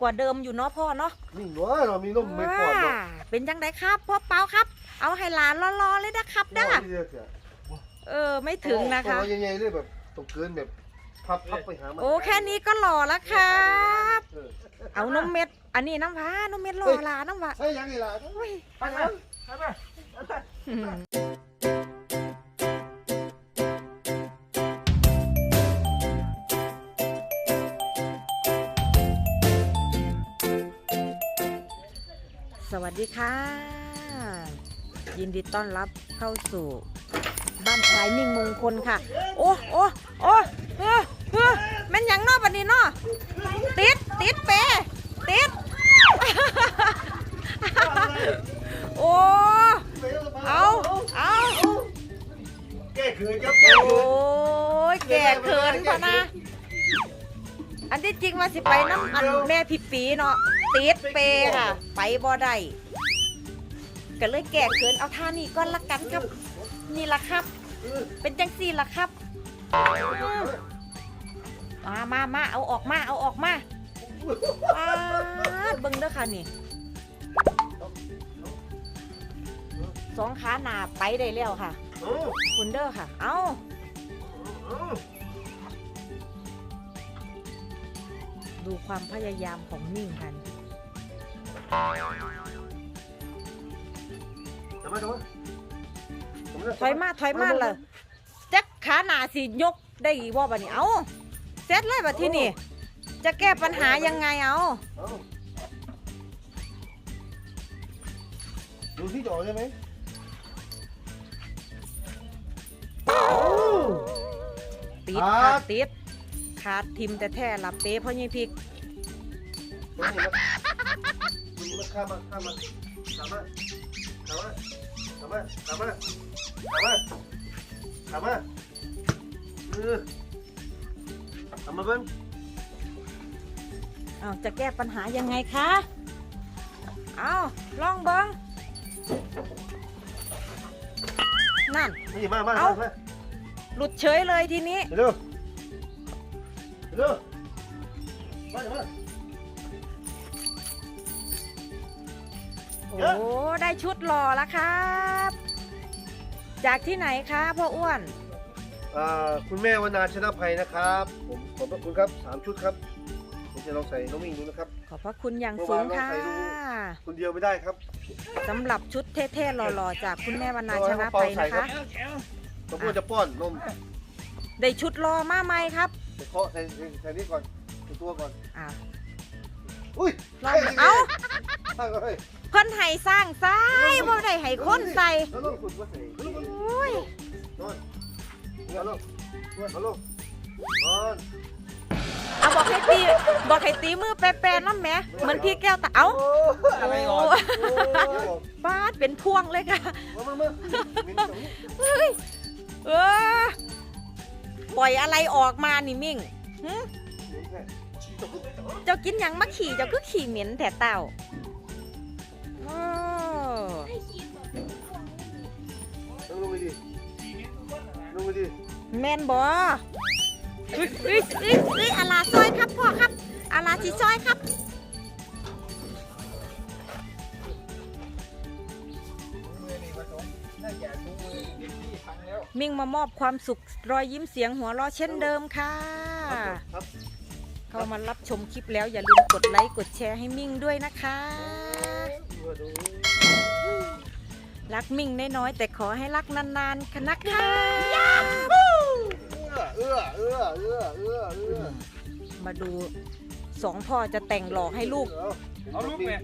กว่าเดิมอยู่เนาะพ่อเนาะนี่เนาะเรามีนมไม่ปอดหรอกอ่าเป็นจังไดครับพ่อเปาครับ เอาให้หลานรอๆเลยนะครับเด้อที่เรียกอะเออไม่ถึงนะคะตัวใหญ่ๆเลยแบบต้องเกินแบบพับพับไปหามันโอ้แค่นี้ก็หล่อแล้วครับเออเอานมเม็ด อันนี้น้ำหวานนมเม็ดหล่อหลานน้ำหวานใช่ยังไงล่ะโอ้ยไปไหนไปไห ดีค่ะ ยินดีต้อนรับเข้าสู่บ้านพลายมิ่งมงคลค่ะ โอ้โอ้โอ้เออเออแม่นหยังนอบันนี้เนอติดติดเปติด โอ้เอาเอาแก้เขินครับแก้โอ้เขินยแก่เขินพะนะ อันที่จริงว่าสิไปน้ำอันแม่พี่ปีเนาะติดเปค่ะ ไปบ่ได้ ก็เลยแก่เขินเอาท่านี้ก็ละกันครับ นี่ละครับ เป็นจังสี่ละครับมามามาเอาออกมาเอาออกมาปาดเบิ่งเด้อค่ะนี่สองขาหนาไปได้แล้วค่ะคุณเด้อค่ะ เอาดูความพยายามของมิ่งกัน ถอยมาถอยมาเลยจักขาหนาสิยกได้อีกว่าบัดนี้เอาเสร็จเลยบัดที่นี่ จะแก้ปัญหายังไงเอาเอ้าดูที่จอใช่ไหมติดขาดติดขาดทิมแต่แท้หลับเป๊ะเพราะยี่พริกมันเห็นไหมมันข้ามมาข้ามมาข้ามมาข้า มาข้ามมาข้ามมาข้ามมาข้ามมาเออข้ามมาเบิ้งเอาจะแก้ปัญหายังไงคะเอาลองเบิ้งนั่น นี่มามาเอา มาหลุดเฉยเลยทีนี้ เร็วเร็วมาเดี๋ยวมา โอ้ได้ชุดหล่อแล้วครับ จากที่ไหนคะพ่ออ้วนอ่าคุณแม่วนาชนะภัยนะครับ ผมขอบพระคุณครับสามชุดครับผมจะลองใส่น้องมิ่งดูนะครับ ขอบพระคุณอย่างสูงค่ะเมื่อวานเราใส่ดูคนเดียวไม่ได้ครับสำหรับชุดเท่ๆหล่อๆจากคุณแม่วรรณาชนะไปนะคะผมควรจะป้อนนมได้ชุดรอมาไหมครับไปเคาะใส่ใส่ใส่นี่ก่อนใส่ตัวก่อนอ่าอุ้ยลองเอาตั้งก็ให้เพิ่นให้สร้างซ้ายบ่ได้ให้คนใส่แล้วลงคุณว่าใส่โอ้ยนอนนอนลงนอนลงนอนเอาบอกให้ตีบอกให้ตีมือแปรๆน้ำแหมเหมือนพี่แก้วตาเอ้าอะไรก่อนบาดเป็นพวงเลยค่ะมามามามิ้นตรงนี้เฮ้ยเออปล่อยอะไรออกมานี่มิ่งหึมิ้นแค่เจ้ากินหยังมาขี่เจ้าก็ขี่เหม็นแต่เต่า โอ้ต้องลงไปดิลงไปดิแมนบอเอ้ยเอ้ยเอ้ยเอ้ยอาลาซอยครับพ่อครับอาลาชีซอยครับมิ่งมามอบความสุขรอยยิ้มเสียงหัวเราะเช่นเดิมค่ะครับเข้ามารับชมคลิปแล้วอย่าลืมกดไลค์กดแชร์ให้มิ่งด้วยนะคะ รักมิ่งน้อยๆแต่ขอให้รักนานๆค่ะนะคะเอื้อเอื้อเอื้อเอื้อเอื้อมาดูสองพ่อจะแต่งหล่อให้ลูก เอาลูกแม่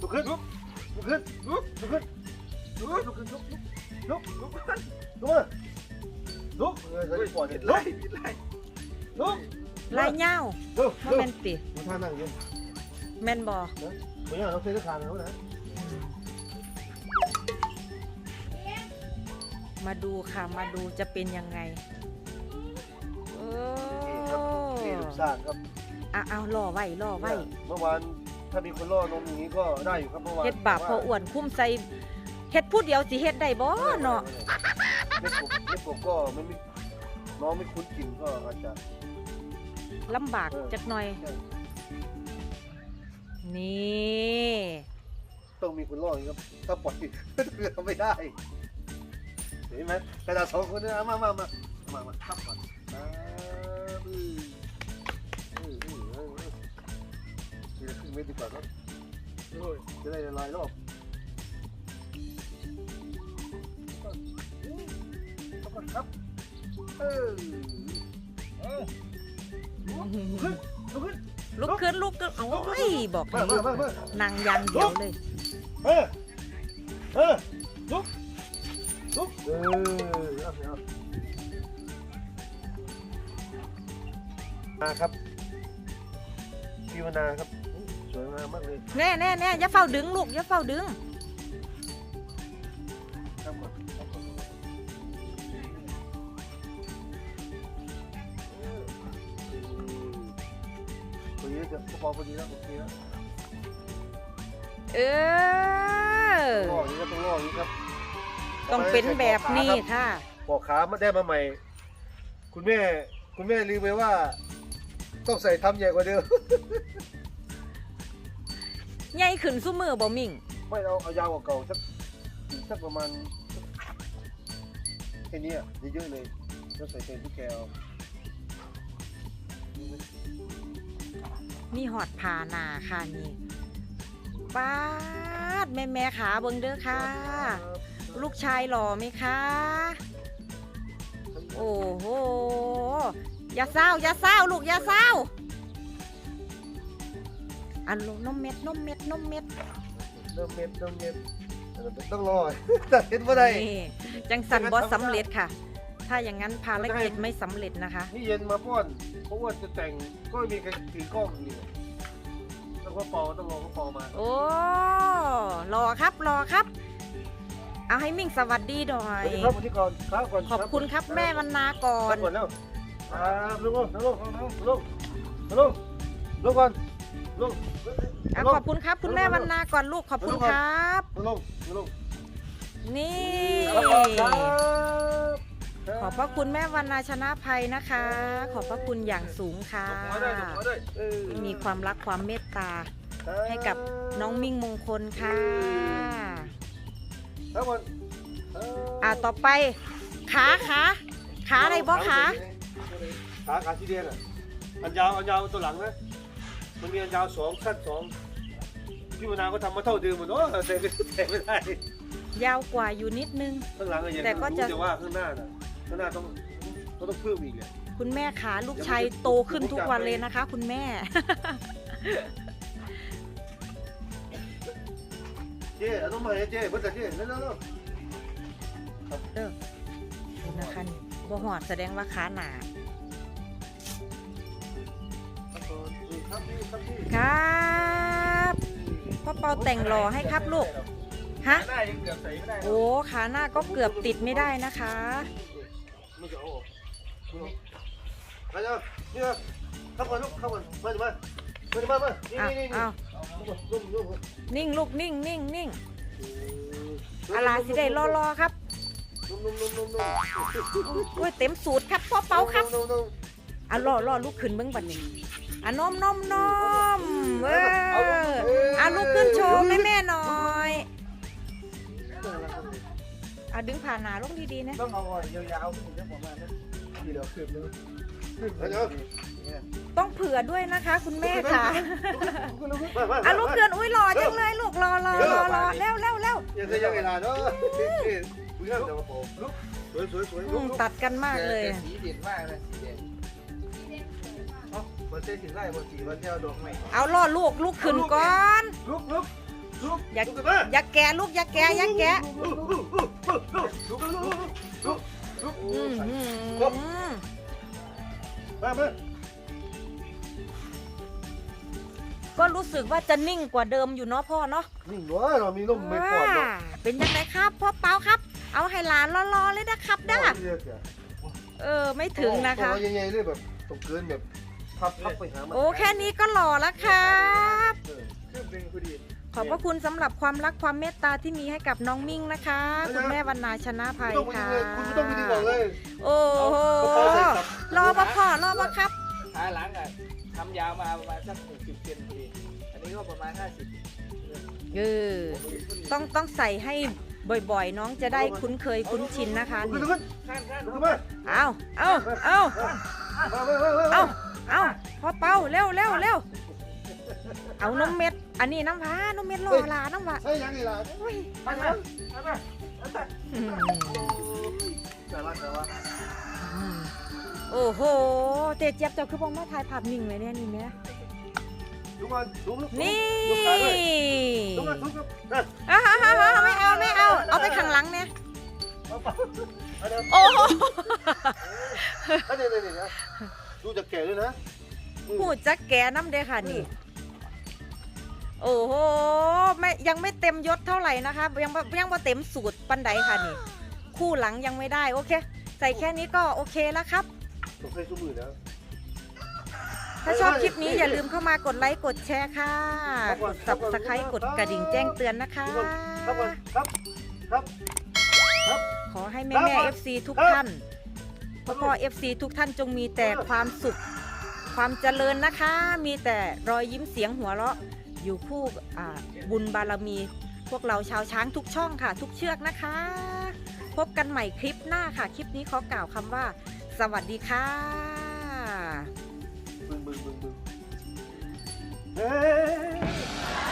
ลุกขึ้นลุกขึ้นลุกลุกขึ้นลุกลุกขึ้นลุกลุกลุกลุกขึ้นลุกมาลุกเออจะปล่อยเนี่ยลุไล่กไล่ลุกลายเง่าลุกมาลุกแมนติมาท่านั่งอยู่แมนบอ ไม่ใช่เราเซ็นทางเขานะมาดูค่ะมาดูจะเป็นยังไงโอ้นี่ลูกสร้างครับอะเอาล่อไว้ล่อไว้เมื่อวานถ้ามีคนล่อนมอย่างนี้ก็ได้อยู่ครับเมื่อวานเฮ็ดบาปพออ้วนคุ้มใส่เฮ็ดผู้เดียวสิเฮ็ดได้บ่เนาะไม่กบไม่กบก็ไม่มีน้องไม่คุ้นกลิ่นก็อาจจะลำบากจักหน่อยใช่ นี่ต้องมีคนรอดครับถ้าปล่อยเรือไม่ได้เห็นไหมกระดาษสองคนนี่ยเอามามามามามาทับก่อนนะอืออืออืออือทีละครึ่งเมตรดีกว่าครับจะได้ลายรอบทับก่อนครับเออเออขึ้นขึ้น ลุกขึ้นลุกขึ้นโอ้ยบอกให้ลุกนางยังเดียวเลย เออ เออ ลุก ลุก เออมาครับพี่วนาครับ สวยงามมากเลย แน่แน่แน่อย่าเฝ้าดึงลูกอย่าเฝ้าดึง ดีแล้วจะพอพอดีแล้วโอเคแล้วเออต้องรออย่างนี้ครับต้องรออย่างนี้ครับต้องเป็นแบบนี้ค่ะปอกขามาได้มาใหม่ คุณแม่ คุณแม่ลืมไปว่า ต้องใส่ทำใหญ่กว่าเดิม ใหญ่ขึ้นสู้มือบ่มิ่ง ไม่เอาเอายาวกว่าเก่าสักอีกสักประมาณแค่เนี้ยเยอะๆเลยแล้วใส่เต็มที่แกเอา มีหอดพาหนาค่ะนี่ป้าดแม่แม่ขาเบิ่งเด้อค่ะ ลูกชายหล่อไหมคะโอ้โหอย่าเศร้าอย่าเศร้าลูกอย่าเศร้าอันลูกนมเม็ดนมเม็ดนมเม็ดเริ่มเม็ดเริ่มเม็ดต้องรอแต่เห็นว่าได้นี่จังสันบอสสำเร็จค่ะ ถ้าอย่างนั้นภารกิจไม่สำเร็จนะคะ นี่เย็นมาป้อนเพราะว่าจะแต่งก็ไม่มีใครถือกล้องนี่ต้องก็ปอต้องรอก็ปอมาโอ้รอครับรอครับ เอาให้มิ่งสวัสดีหน่อสยวัสดีครับวันนี้ก่อนครับก่อนขอบคุณครับแม่วันนาก่อก่อนนก่อนแล้วครับลุงลุงลุงลุงลุงลุงก่อนลุงอะขอบคุณครับ คุณแม่วันนาก่อนลูกขอบคุณครับ ลุงลุงนี่ ครับครับ ขอบพระคุณแม่วันนาชนะภัยนะคะ ขอบพระคุณอย่างสูงค่ะ มีความรักความเมตตา ให้กับน้องมิ่งมงคลค่ะอนอะต่อไป ขาขาขาอะไรบ่ขา ขาขาสีแดงอะอันยาวอันยาวตัวหลังนะมันมีอันยาวสองสั้นสองพี่มนาก็ทำมาเท่าเดิมหมดเนาะแต่ไม่ไม่ได้ ยาวกว่าอยู่นิดนึง ข้างหลังอะยังแต่ก็จะรู้แต่ว่าข้างหน้าน่ะ ข้างหน้าต้องก็ต้องเพิ่มอีกเลย คุณแม่ขาลูกชายโตขึ้นทุกวันเลยนะคะ คุณแม่ เจ๊เอาต้องมาให้เจ๊เพิ่นจะเจ๊นั่นนั่นเด้อนะคะนี่บ่หอดแสดงว่าขาหนาครับพี่ครับพี่ครับพ่อเปาแต่งหล่อให้ครับลูกฮะหน้ายังเกือบใส่ไม่ได้โอ้ขาหน้าก็เกือบติดไม่ได้นะคะ ไม่จะเอาออกมาเจ้านี่มาเข้าก่อนลูกเข้าก่อนมาดิมามาดิมามานี่อ้าวนี่นี่อ้าวนุ่มนุ่มนิ่งลูกนิ่งนิ่งนิ่งอาลาสิได้รอรอครับนุ่มนุ่มนุ่มนุ่มนุ่มโอ้ยเต็มสูตรครับพ่อเปาครับนุ่มนุ่มอะรอรอลูกขึ้นเบิ้งบัดนี้อะนมนมนมเอออะลูกขึ้นโชว์แม่แม่หน่อย อะดึงผ่านหนาลงดีๆนะต้องเอายาวๆถึงจะประมาณนั้นทีเดียวคืบนึงคืบมานึเจ้างต้องเผื่อด้วยนะคะ คุณแม่ค่ะมามาอะลูกเกินอุ้ยรอจังเลยลูกรอรอรอรอเร็วเร็วเร็วยังจะยังเวลาเนาะคุยกันเดี๋ยวผมลุกสวยสวยสวยอืมตัดกันมากเลยสีเด่นมากเลยสีเด่นเอ้ามันเส้นถึงไร่บนสีมันเที่ยวดอกไม้เอาล่อลูกลูกขึ้นก่อน ลุกลุก ลุกอย่าลุกกันมาอย่าแกะลูกอย่าแกะอย่าแกะลุกลุกลุกลุกลุกลุกลุกลุกลุกอืมอืมมามาก็รู้สึกว่าจะนิ่งกว่าเดิมอยู่เนาะพ่อเนาะนี่หนูเรามีนมไม่ปอดหรอกอ่าเป็นยังไงครับพ่อเปาครับ เอาให้หลานรอๆเลยนะครับด้าเออไม่ถึงนะคะตัวใหญ่ๆเลยแบบตกเกินแบบพับพับไปหามันโอ้แค่นี้ก็หล่อแล้วครับเคืบนึงพอดี ขอบพระคุณสำหรับความรักความเมตตาที่มีให้กับน้องมิ่งนะคะ คุณแม่วรรณาชนะภัยต้องไปค่ะเลยคุณไม่ต้องไปดีกว่าเลย โอ้โหรอปะพ่อรอปะครับขาหลังอะทำยาวมาประมาณสักหกสิบเซนพอดีอันนี้ก็ประมาณห้าสิบเออต้องต้องใส่ให้บ่อยๆ น้องจะได้คุ้นเคยคุ้นชินนะคะลุกนี่ขึ้นข้างข้างลุกขึ้นมาเอาเอาเอามามามามาเอาเอาพอเป่าเร็วเร็วเร็วเอานมเม็ด อันนี้น้ำผานมเม็ดรอลาน้ำหวานใช่ยังไงล่ะโอ้ยไปมาไปมาไปมาอืมแต่ว่าแต่ว่าโอ้โหเตเจี๊ยบเจ้าคือบ่มาถ่ายภาพนิ่งเลยเนี่ยนี่แม่ลุกมาลุกลุกนี่ลุกขาด้วยลุกมาลุกมาอ่าฮะฮะฮะไม่เอาไม่เอาเอาไปข้างหลังเนี่ยเอาไปอันนี้โอ้โหอันนี้นี่นะดูจะแก่ด้วยนะหูจักแกน้ำเด้อค่ะนี่ โอ้โหไม่ยังไม่เต็มยศเท่าไหร่นะคะยังบ่ยังว่าเต็มสูตรปันใดค่ะนี่ คู่หลังยังไม่ได้โอเค ใส่แค่นี้ก็โอเคแล้วครับต้องใช้ซุ้มมือนะถ้าชอบคลิปนี้อย่าลืมเข้ามากดไลค์กดแชร์ค่ะ กด subscribe กดกระดิ่งแจ้งเตือนนะคะ ครับก่อนครับครับครับ ขอให้แม่แม่ FC ทุกท่านพ่อพ่อ FC ทุกท่านจงมีแต่ความสุข ความเจริญนะคะ มีแต่รอยยิ้มเสียงหัวเราะ อยู่คู่อ่าบุญบารมี พวกเราชาวช้างทุกช่องค่ะ ทุกเชือกนะคะ พบกันใหม่คลิปหน้าค่ะ คลิปนี้ขอกล่าวคำว่า สวัสดีค่ะบึงบึงบึงบึงเฮ้ย